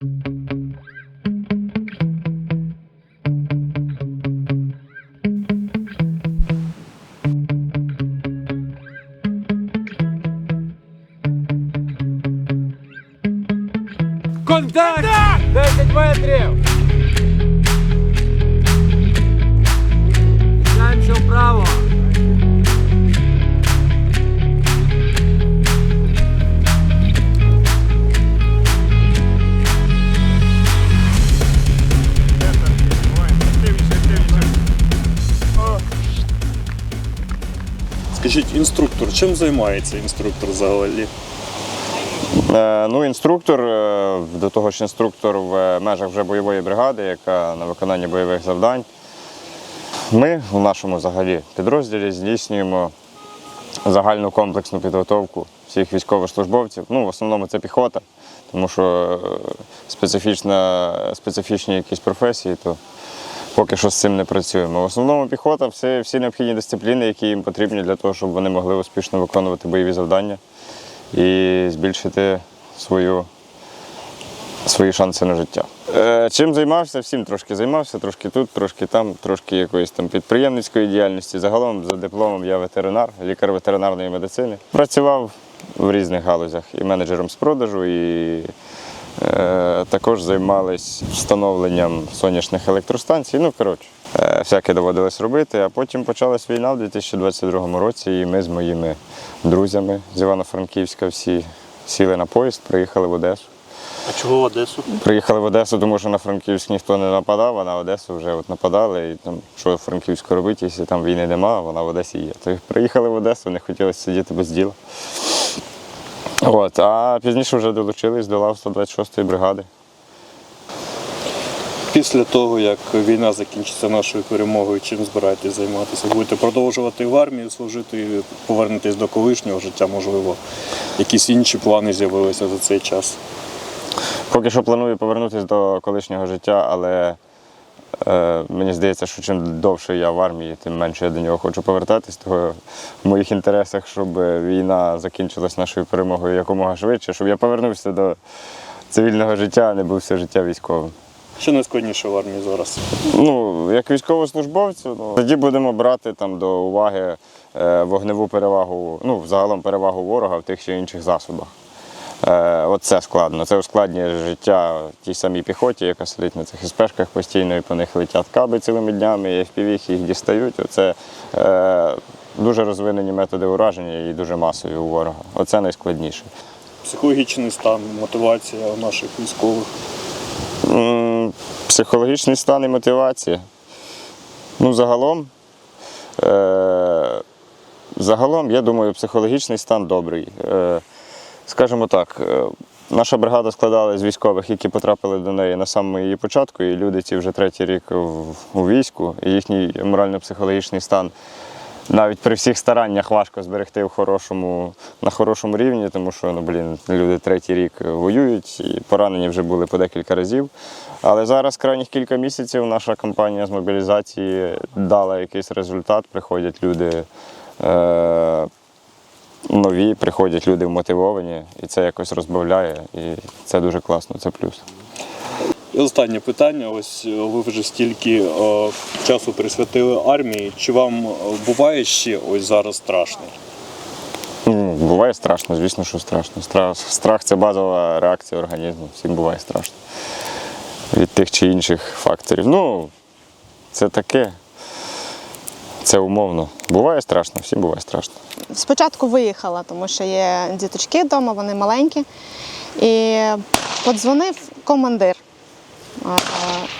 Контакт! 10 метрів! Знаємося вправо. Скажіть, інструктор, чим займається інструктор взагалі? Е, Ну, інструктор, е, до того ж інструктор в межах вже бойової бригади, яка на виконанні бойових завдань. Ми у нашому взагалі підрозділі здійснюємо загальну комплексну підготовку всіх військовослужбовців. Ну, в основному це піхота, тому що е, специфічна, специфічні якісь професії, то поки що з цим не працюємо. В основному піхота, всі, всі необхідні дисципліни, які їм потрібні для того, щоб вони могли успішно виконувати бойові завдання і збільшити свою, свої шанси на життя. Е, чим займався? Всім трошки займався, трошки тут, трошки там, трошки якоїсь там підприємницької діяльності. Загалом за дипломом я ветеринар, лікар ветеринарної медицини. Працював в різних галузях і менеджером з продажу, і також займались встановленням сонячних електростанцій. Ну, коротше, е, всяке доводилось робити. А потім почалась війна в 2022 році, і ми з моїми друзями з Івано-Франківська всі сіли на поїзд, приїхали в Одесу. А чого в Одесу? Приїхали в Одесу, тому що на Франківськ ніхто не нападав, а на Одесу вже от нападали. І там, що в Франківську робити, якщо там війни нема, а вона в Одесі є. То приїхали в Одесу, не хотілося сидіти без діла. От, а пізніше вже долучились до лав 126-ї бригади. Після того, як війна закінчиться нашою перемогою, чим збираєтесь займатися? Будете продовжувати в армії служити, повернетесь до колишнього життя, можливо, якісь інші плани з'явилися за цей час. Поки що планую повернутися до колишнього життя, але мені здається, що чим довше я в армії, тим менше я до нього хочу повертатись. Того в моїх інтересах, щоб війна закінчилась нашою перемогою якомога швидше, щоб я повернувся до цивільного життя, а не був все життя військовим. Що найскладніше в армії зараз? Ну, як військовослужбовцю, ну, тоді будемо брати там до уваги е, вогневу перевагу, ну, взагалом перевагу ворога в тих чи інших засобах. Е, от це складно. Це ускладнює життя тій самій піхоті, яка сидить на цих еспешках постійно, і по них летять каби цілими днями, і FPV їх дістають. Оце е, дуже розвинені методи ураження і дуже масові у ворога. Оце найскладніше. Психологічний стан, мотивація наших військових. Психологічний стан і мотивація. Ну, загалом, е, загалом, я думаю, психологічний стан добрий. Е, скажімо так, е, наша бригада складалася з військових, які потрапили до неї на самому її початку, і люди ці вже третій рік у війську, і їхній морально-психологічний стан навіть при всіх стараннях важко зберегти в хорошому, на хорошому рівні, тому що ну, блін, люди третій рік воюють і поранені вже були по декілька разів. Але зараз крайніх кілька місяців наша кампанія з мобілізації дала якийсь результат. Приходять люди е- нові, приходять люди вмотивовані, і це якось розбавляє. І це дуже класно, це плюс. І останнє питання. Ось е, ви вже стільки е, часу присвятили армії. Чи вам буває ще ось зараз страшно? Ну, буває страшно, звісно, що страшно. Страх, страх це базова реакція організму. Всім буває страшно. Від тих чи інших факторів. Ну, це таке. Це умовно. Буває страшно, всім буває страшно. Спочатку виїхала, тому що є діточки вдома, вони маленькі. І подзвонив командир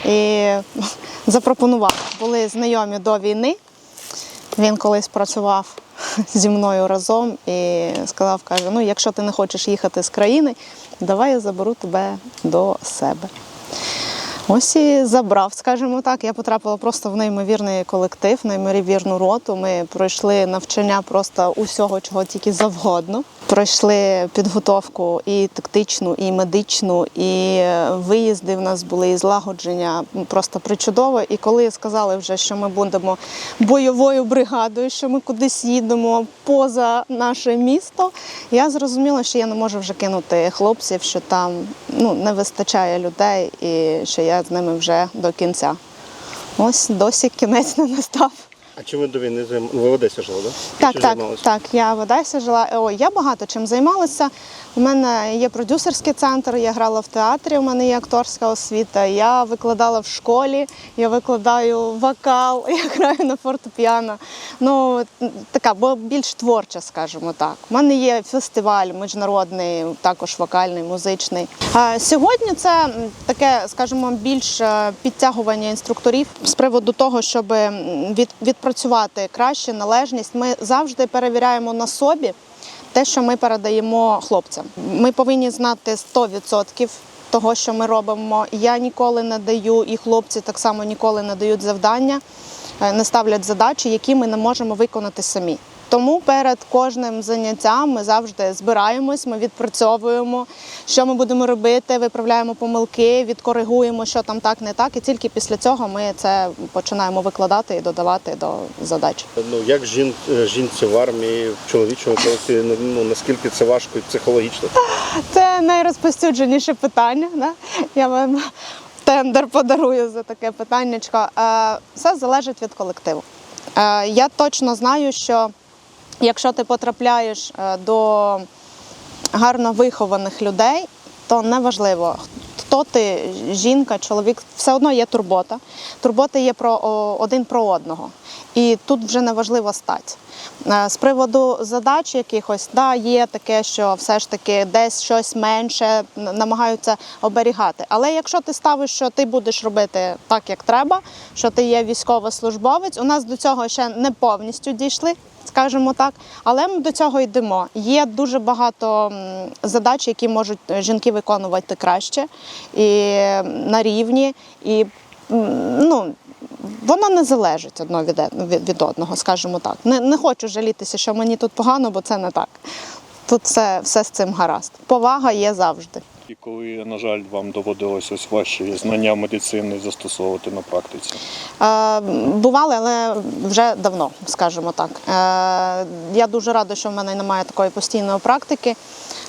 і запропонував. Були знайомі до війни. Він колись працював зі мною разом і сказав, каже: ну, якщо ти не хочеш їхати з країни, давай я заберу тебе до себе. Ось і забрав, скажімо так. Я потрапила просто в неймовірний колектив, неймовірну роту. Ми пройшли навчання просто усього, чого тільки завгодно. пройшли підготовку і тактичну, і медичну, і виїзди в нас були, і злагодження просто причудово. І коли сказали вже, що ми будемо бойовою бригадою, що ми кудись їдемо поза наше місто, я зрозуміла, що я не можу вже кинути хлопців, що там ну, не вистачає людей, і що я з ними вже до кінця. Ось досі кінець не настав. А чим ви до війни займ... Ви в Одесі жили, так? Так, так, так. Я в Одесі жила. О, я багато чим займалася. У мене є продюсерський центр, я грала в театрі, у мене є акторська освіта. Я викладала в школі, я викладаю вокал, я граю на фортепіано. Ну, така, бо більш творча, скажімо так. У мене є фестиваль міжнародний, також вокальний, музичний. А сьогодні це таке, скажімо, більш е, підтягування інструкторів з приводу того, щоб від, відпрацювати краще належність. Ми завжди перевіряємо на собі те, що ми передаємо хлопцям. Ми повинні знати 100% того, що ми робимо. Я ніколи не даю, і хлопці так само ніколи не дають завдання, е, не ставлять задачі, які ми не можемо виконати самі. Тому перед кожним заняттям ми завжди збираємось, ми відпрацьовуємо, що ми будемо робити, виправляємо помилки, відкоригуємо, що там так, не так. І тільки після цього ми це починаємо викладати і додавати до задач. Ну, як жін... е, жінці в армії, в чоловічому колективі, ну, наскільки це важко і психологічно? Це найрозповсюдженіше питання. Да? Я вам тендер подарую за таке питаннячко. Е, Все залежить від колективу. Е, Я точно знаю, що якщо ти потрапляєш е, до гарно вихованих людей, то неважливо, хто ти, жінка, чоловік, все одно є турбота. Турбота є про один про одного. І тут вже не важлива стать. Е, З приводу задач якихось, да, є таке, що все ж таки десь щось менше намагаються оберігати. Але якщо ти ставиш, що ти будеш робити так, як треба, що ти є військовослужбовець, у нас до цього ще не повністю дійшли. Скажімо так, але ми до цього йдемо. Є дуже багато задач, які можуть е, жінки виконувати краще і на рівні, і ну, воно не залежить одно від, від одного, скажімо так. Не, не хочу жалітися, що мені тут погано, бо це не так. Тут все, все з цим гаразд. Повага є завжди. І коли, на жаль, вам доводилось ось ваші знання медицини застосовувати на практиці. Бували, але вже давно, скажімо так. Е, Я дуже рада, що в мене немає такої постійної практики.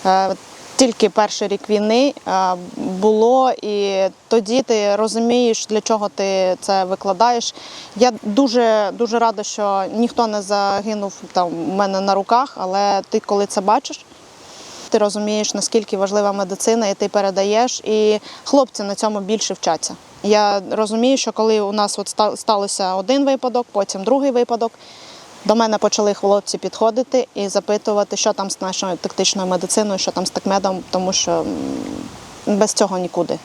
Е, Тільки перший рік війни е, було, і тоді ти розумієш, для чого ти це викладаєш. Я дуже дуже рада, що ніхто не загинув там у мене на руках, але ти коли це бачиш, ти розумієш, наскільки важлива медицина, і ти передаєш, і хлопці на цьому більше вчаться. Я розумію, що коли у нас от сталося один випадок, потім другий випадок, до мене почали хлопці підходити і запитувати, що там з нашою тактичною медициною, що там з такмедом, тому що без цього нікуди.